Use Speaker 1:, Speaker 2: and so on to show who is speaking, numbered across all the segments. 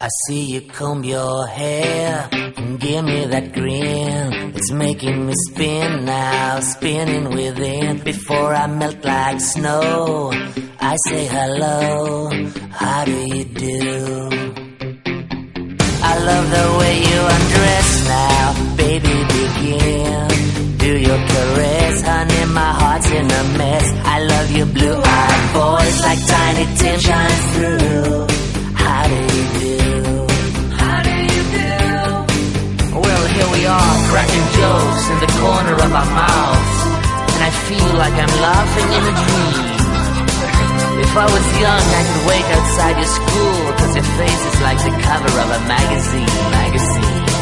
Speaker 1: I see you comb your hair and give me that grin. It's making me spin now, spinning within. Before I melt like snow, I say hello, how do you do? I love the way you undress now, baby, begin. Do your caress, honey, my heart's in a mess. I love your blue eyed voice like Tiny tin shines through. we are, cracking jokes in the corner of our mouths. And I feel like I'm laughing in a dream. If I was young, I could wait outside your school, cause your face is like the cover of a magazine, magazine.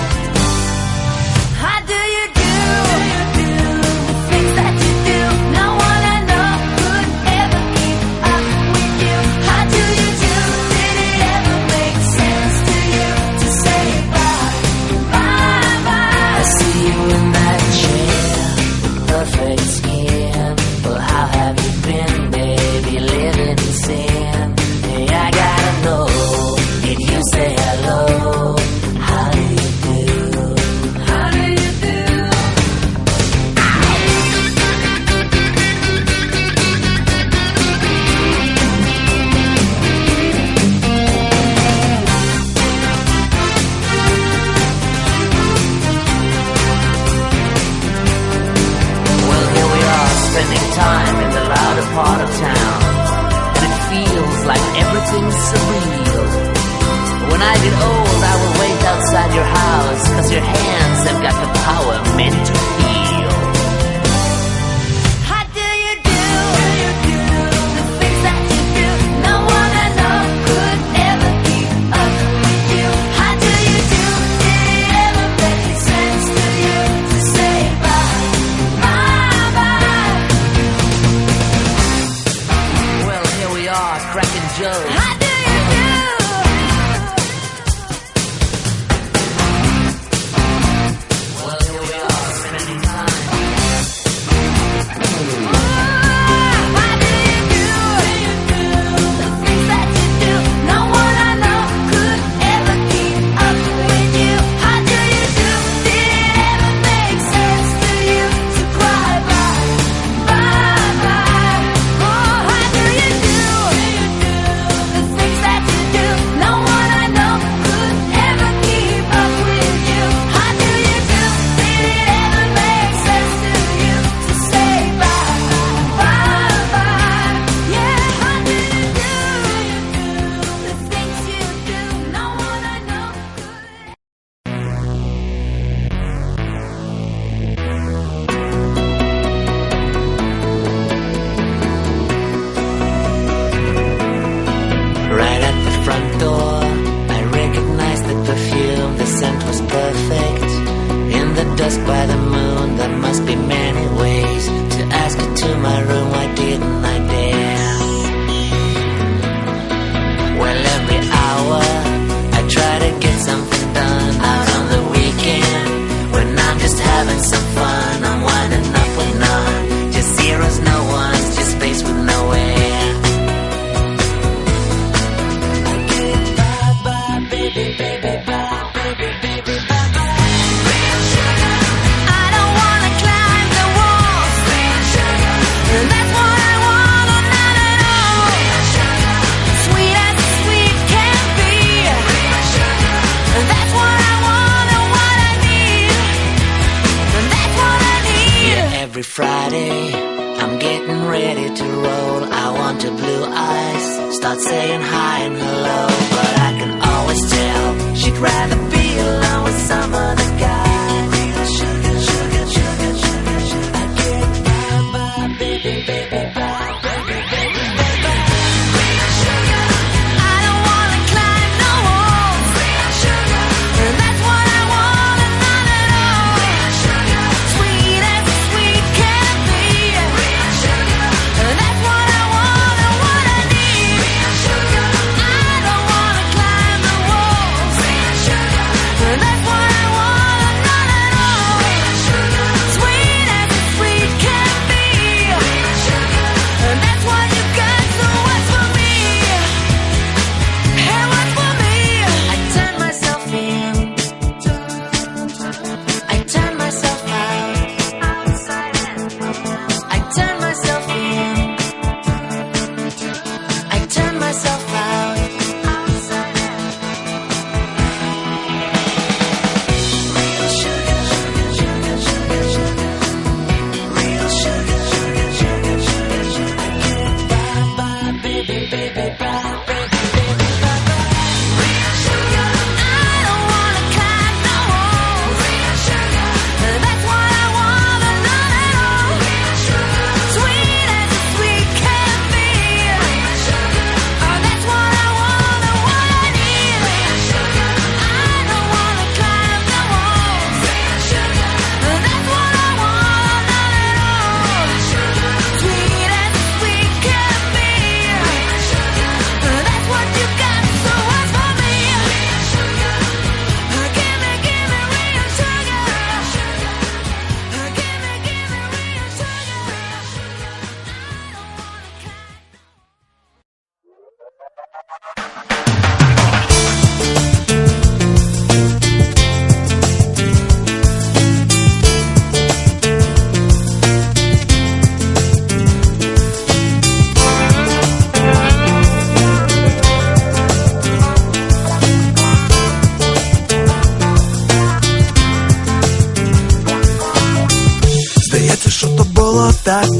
Speaker 1: When I get old, I will wait outside your house, cause your hands have got the power meant to saying hi and hello.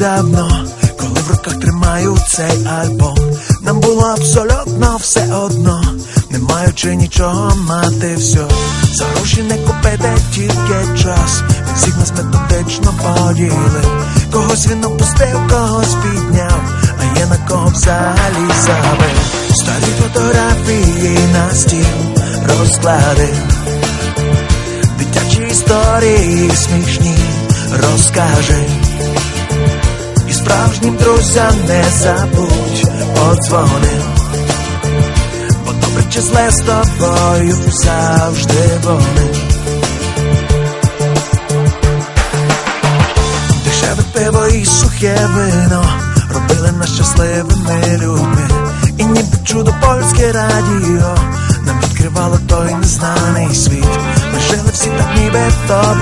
Speaker 2: Давно, коли в руках тримаю цей альбом. Нам було абсолютно все одно, не маючи нічого мати все. За гроші не купити тільки час. Всіх нас методично поділив. Когось він опустив, когось підняв, а є на кого взагалі забив. Старі фотографії на стіл розкладив. Дитячі історії смішні розкаже. Справжнім друзям не забудь подзвони. Бо добре чи зле з тобою завжди вони. Дешеве пиво і сухе вино робили нас щасливими людьми. І ніби чудо польське радіо нам відкривало той незнаний світ. Ми жили всі так ніби то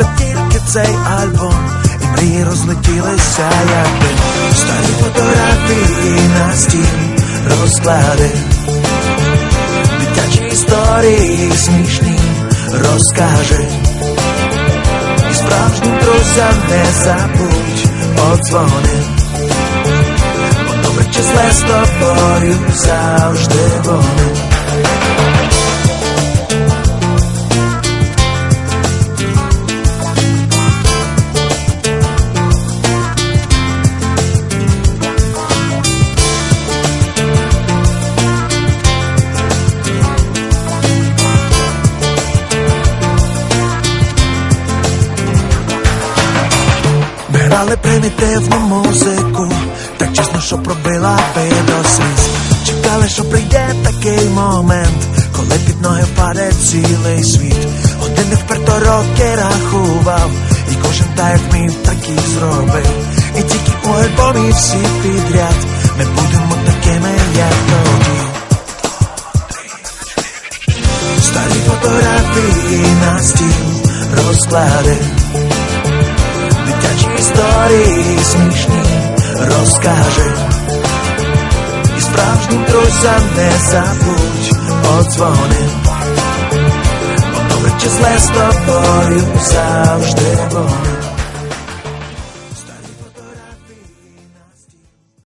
Speaker 2: залишився тільки цей альбом, і мрії розлетілися, як дим. Старі фотографії на стіл розклади. Дитячі історії смішні розкаже. І справжнім друзям не забудь подзвони. Бо добре чи з тобою завжди вони. Грали примітивну музику, так чесно, що пробила би. Чекали, що прийде такий момент, коли під ноги впаде цілий світ. Години вперто роки рахував, і кожен так як міг, так і зробив. І тільки у альбомі всі підряд ми будемо такими, як тоді. Старі фотографії на стіл розклади. Історії смішні розкаже. І справжнім друзям не забудь подзвони. Бо добре числе з тобою завжди вони.